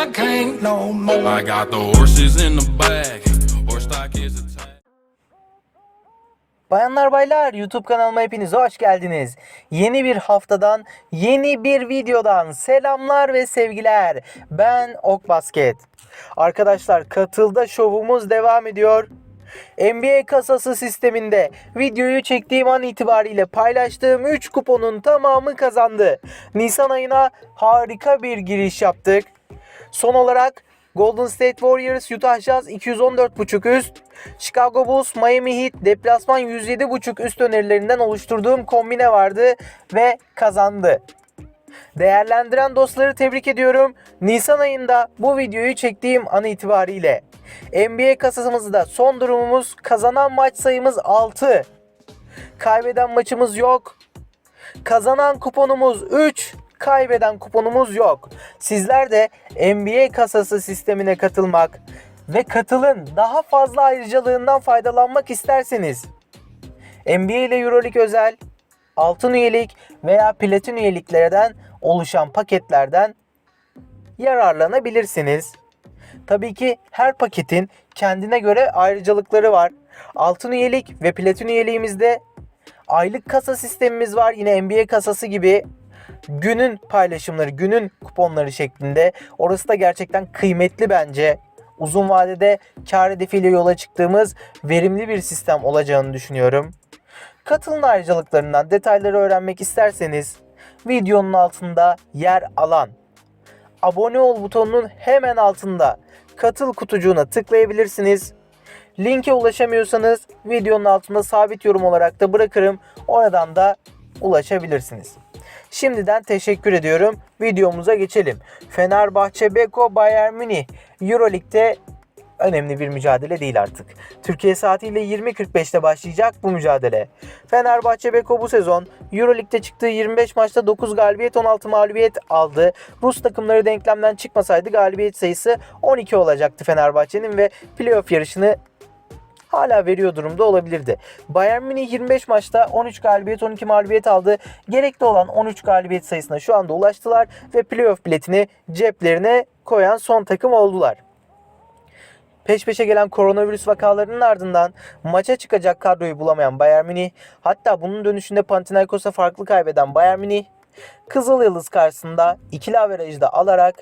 I can't no more. I got the horses in the back. Horse stock is attached. Bayanlar baylar YouTube kanalıma hepiniz hoş geldiniz. Yeni bir haftadan, yeni bir videodan selamlar ve sevgiler. Ben Ok Basket. Arkadaşlar katılda şovumuz devam ediyor. NBA kasası sisteminde videoyu çektiğim an itibariyle paylaştığım 3 kuponun tamamı kazandı. Nisan ayına harika bir giriş yaptık. Son olarak Golden State Warriors, Utah Jazz 214.5 üst, Chicago Bulls, Miami Heat deplasman 107.5 üst önerilerinden oluşturduğum kombine vardı ve kazandı. Değerlendiren dostları tebrik ediyorum. Nisan ayında bu videoyu çektiğim an itibariyle NBA kasasımızda son durumumuz kazanan maç sayımız 6. Kaybeden maçımız yok. Kazanan kuponumuz 3, kaybeden kuponumuz yok. Sizler de NBA kasası sistemine katılmak ve katılın daha fazla ayrıcalığından faydalanmak isterseniz NBA ile EuroLeague özel altın üyelik veya platin üyeliklerden oluşan paketlerden yararlanabilirsiniz. Tabii ki her paketin kendine göre ayrıcalıkları var. Altın üyelik ve platin üyeliğimizde aylık kasa sistemimiz var. Yine NBA kasası gibi günün paylaşımları, günün kuponları şeklinde. Orası da gerçekten kıymetli bence. Uzun vadede kar hedefiyle yola çıktığımız verimli bir sistem olacağını düşünüyorum. Katılın ayrıcalıklarından detayları öğrenmek isterseniz videonun altında yer alan abone ol butonunun hemen altında katıl kutucuğuna tıklayabilirsiniz. Linke ulaşamıyorsanız videonun altında sabit yorum olarak da bırakırım. Oradan da ulaşabilirsiniz. Şimdiden teşekkür ediyorum. Videomuza geçelim. Fenerbahçe Beko Bayern Münih Euroleague'de önemli bir mücadele değil artık. Türkiye saatiyle 20.45'te başlayacak bu mücadele. Fenerbahçe Beko bu sezon Euroleague'de çıktığı 25 maçta 9 galibiyet 16 mağlubiyet aldı. Rus takımları denklemden çıkmasaydı galibiyet sayısı 12 olacaktı Fenerbahçe'nin ve playoff yarışını hala veriyor durumda olabilirdi. Bayern Münih 25 maçta 13 galibiyet 12 mağlubiyet aldı. Gerekli olan 13 galibiyet sayısına şu anda ulaştılar ve playoff biletini ceplerine koyan son takım oldular. Peş peşe gelen koronavirüs vakalarının ardından maça çıkacak kadroyu bulamayan Bayern Münih, hatta bunun dönüşünde Panathinaikos'a farklı kaybeden Bayern Münih, Kızıl Yıldız karşısında ikili averajı da alarak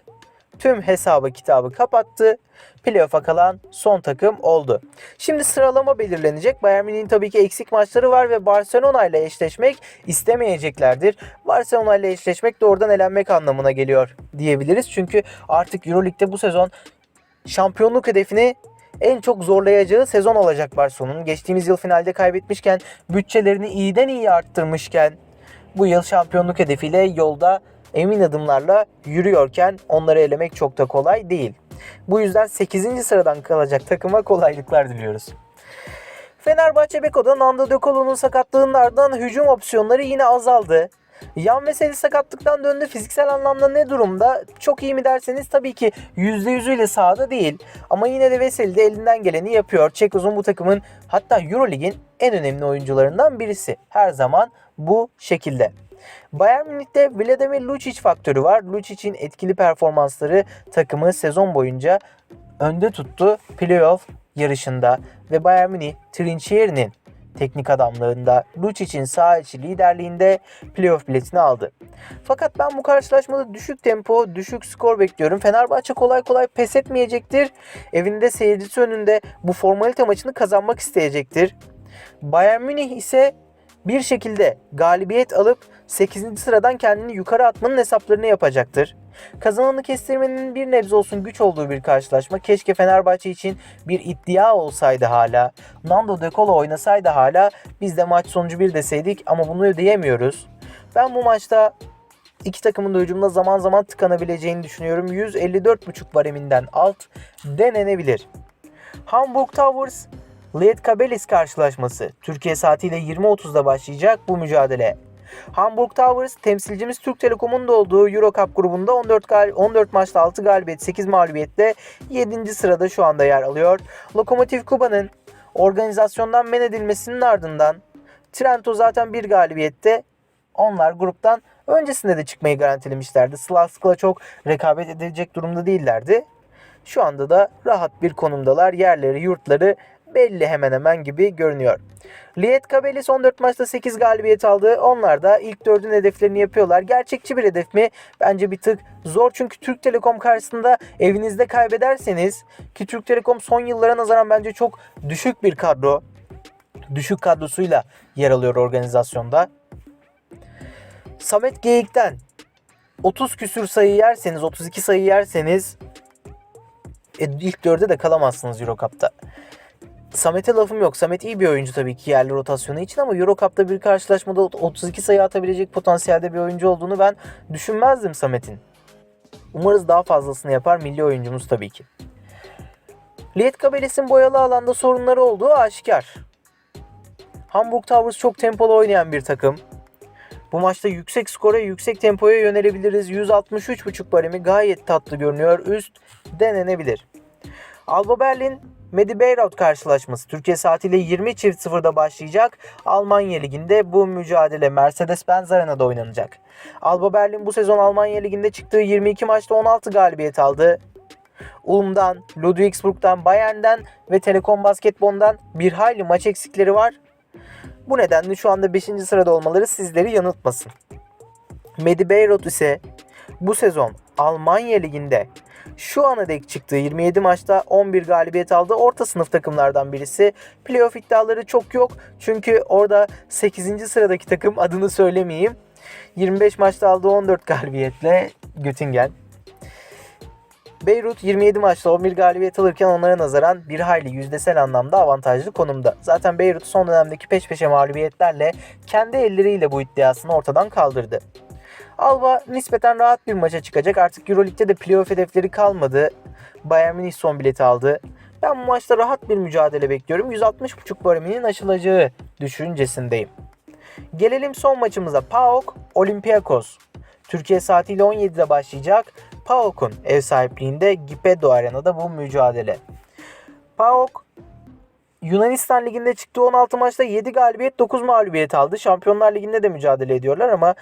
tüm hesabı kitabı kapattı. Playoff'a kalan son takım oldu. Şimdi sıralama belirlenecek. Bayern Münih'in tabii ki eksik maçları var ve Barcelona ile eşleşmek istemeyeceklerdir. Barcelona ile eşleşmek doğrudan elenmek anlamına geliyor diyebiliriz. Çünkü artık Euroleague'de bu sezon şampiyonluk hedefini en çok zorlayacağı sezon olacak Barcelona'nın. Geçtiğimiz yıl finalde kaybetmişken, bütçelerini iyiden iyi arttırmışken bu yıl şampiyonluk hedefiyle yolda emin adımlarla yürüyorken onları elemek çok da kolay değil. Bu yüzden 8. sıradan kalacak takıma kolaylıklar diliyoruz. Fenerbahçe Beko'da Nando De Colo'nun sakatlığının hücum opsiyonları yine azaldı. Yan Veseli sakatlıktan döndü. Fiziksel anlamda ne durumda? Çok iyi mi derseniz tabii ki %100'üyle sahada değil. Ama yine de Veseli de elinden geleni yapıyor. Çek uzun bu takımın hatta Eurolig'in en önemli oyuncularından birisi. Her zaman bu şekilde. Bayern Münih'te Vladimir Lucic faktörü var. Lucic'in etkili performansları takımı sezon boyunca önde tuttu playoff yarışında ve Bayern Münih Trinchieri'nin teknik adamlığında Lucic'in sağ içi liderliğinde playoff biletini aldı. Fakat ben bu karşılaşmada düşük tempo, düşük skor bekliyorum. Fenerbahçe kolay kolay pes etmeyecektir. Evinde seyircisi önünde bu formalite maçını kazanmak isteyecektir. Bayern Münih ise bir şekilde galibiyet alıp 8. sıradan kendini yukarı atmanın hesaplarını yapacaktır. Kazananı kestirmenin bir nebze olsun güç olduğu bir karşılaşma. Keşke Fenerbahçe için bir iddia olsaydı hala. Nando De Colo oynasaydı hala biz de maç sonucu bir deseydik ama bunu ödeyemiyoruz. Ben bu maçta iki takımın da hücumda zaman zaman tıkanabileceğini düşünüyorum. 154.5 bareminden alt denenebilir. Hamburg Towers Lietkabelis karşılaşması Türkiye saatiyle 20.30'da başlayacak bu mücadele. Hamburg Towers temsilcimiz Türk Telekom'un da olduğu Euro Cup grubunda 14, gal 14 maçta 6 galibiyet 8 mağlubiyetle 7. sırada şu anda yer alıyor. Lokomotiv Kuba'nın organizasyondan men edilmesinin ardından Trento zaten bir galibiyette onlar gruptan Öncesinde de çıkmayı garantilemişlerdi. Slask'la çok rekabet edilecek durumda değillerdi. Şu anda da rahat bir konumdalar. Yerleri, yurtları belli hemen hemen gibi görünüyor. Liet son 14 maçta 8 galibiyet aldı. Onlar da ilk dördün hedeflerini yapıyorlar. Gerçekçi bir hedef mi? Bence bir tık zor çünkü Türk Telekom karşısında evinizde kaybederseniz ki Türk Telekom son yıllara nazaran bence çok düşük bir kadro. Düşük kadrosuyla yer alıyor organizasyonda. Samet Geyik'ten 30 küsür sayı yerseniz, 32 sayı yerseniz e, ilk dörde de kalamazsınız Eurocup'ta. Samet'e lafım yok. Samet iyi bir oyuncu tabii ki yerli rotasyonu için ama Eurocup'ta bir karşılaşmada 32 sayı atabilecek potansiyelde bir oyuncu olduğunu ben düşünmezdim Samet'in. Umarız daha fazlasını yapar milli oyuncumuz tabii ki. Liet Kabeles'in boyalı alanda sorunları olduğu aşikar. Hamburg Towers çok tempolu oynayan bir takım. Bu maçta yüksek skora, yüksek tempoya yönelebiliriz. 163.5 baremi gayet tatlı görünüyor. Üst denenebilir. Alba Berlin Medi Beyrut karşılaşması Türkiye saatiyle 20.00'da başlayacak. Almanya Ligi'nde bu mücadele Mercedes-Benz Arena'da oynanacak. Alba Berlin bu sezon Almanya Ligi'nde çıktığı 22 maçta 16 galibiyet aldı. Ulm'dan, Ludwigsburg'dan, Bayern'den ve Telekom Basketbol'dan bir hayli maç eksikleri var. Bu nedenle şu anda 5. sırada olmaları sizleri yanıltmasın. Medi Beyrut ise bu sezon Almanya Ligi'nde şu ana dek çıktığı 27 maçta 11 galibiyet aldı. Orta sınıf takımlardan birisi. Playoff iddiaları çok yok. Çünkü orada 8. sıradaki takım adını söylemeyeyim. 25 maçta aldığı 14 galibiyetle Göttingen. Beyrut 27 maçta 11 galibiyet alırken onlara nazaran bir hayli yüzdesel anlamda avantajlı konumda. Zaten Beyrut son dönemdeki peş peşe mağlubiyetlerle kendi elleriyle bu iddiasını ortadan kaldırdı. Alba nispeten rahat bir maça çıkacak. Artık Euroleague'de de playoff hedefleri kalmadı. Bayern Münih son bileti aldı. Ben bu maçta rahat bir mücadele bekliyorum. 160.5 bareminin aşılacağı düşüncesindeyim. Gelelim son maçımıza. PAOK Olympiakos. Türkiye saatiyle 17'de başlayacak. PAOK'un ev sahipliğinde Gipedo Arena'da bu mücadele. PAOK Yunanistan Ligi'nde çıktığı 16 maçta 7 galibiyet 9 mağlubiyet aldı. Şampiyonlar Ligi'nde de mücadele ediyorlar ama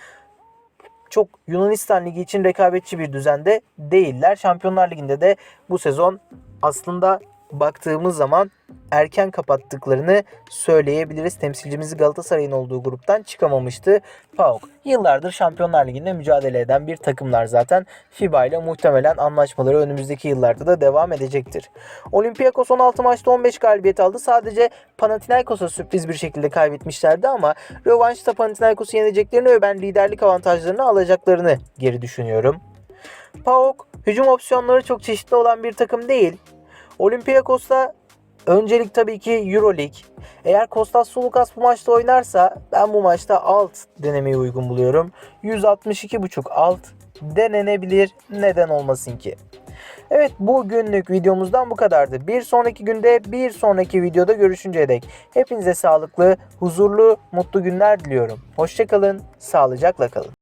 çok Yunanistan Ligi için rekabetçi bir düzende değiller. Şampiyonlar Ligi'nde de bu sezon aslında baktığımız zaman erken kapattıklarını söyleyebiliriz. Temsilcimizi Galatasaray'ın olduğu gruptan çıkamamıştı PAOK. Yıllardır Şampiyonlar Ligi'nde mücadele eden bir takımlar zaten. FIBA ile muhtemelen anlaşmaları önümüzdeki yıllarda da devam edecektir. Olympiakos 16 maçta 15 galibiyet aldı. Sadece Panathinaikos'a sürpriz bir şekilde kaybetmişlerdi ama rövanşta Panathinaikos'u yeneceklerini ve ben liderlik avantajlarını alacaklarını geri düşünüyorum. PAOK hücum opsiyonları çok çeşitli olan bir takım değil. Olympiakos'ta öncelik tabii ki Euroleague. Eğer Kostas Sulukas bu maçta oynarsa ben bu maçta alt denemeyi uygun buluyorum. 162.5 alt denenebilir. Neden olmasın ki? Evet bugünlük videomuzdan bu kadardı. Bir sonraki günde bir sonraki videoda görüşünceye dek hepinize sağlıklı, huzurlu, mutlu günler diliyorum. Hoşçakalın, sağlıcakla kalın.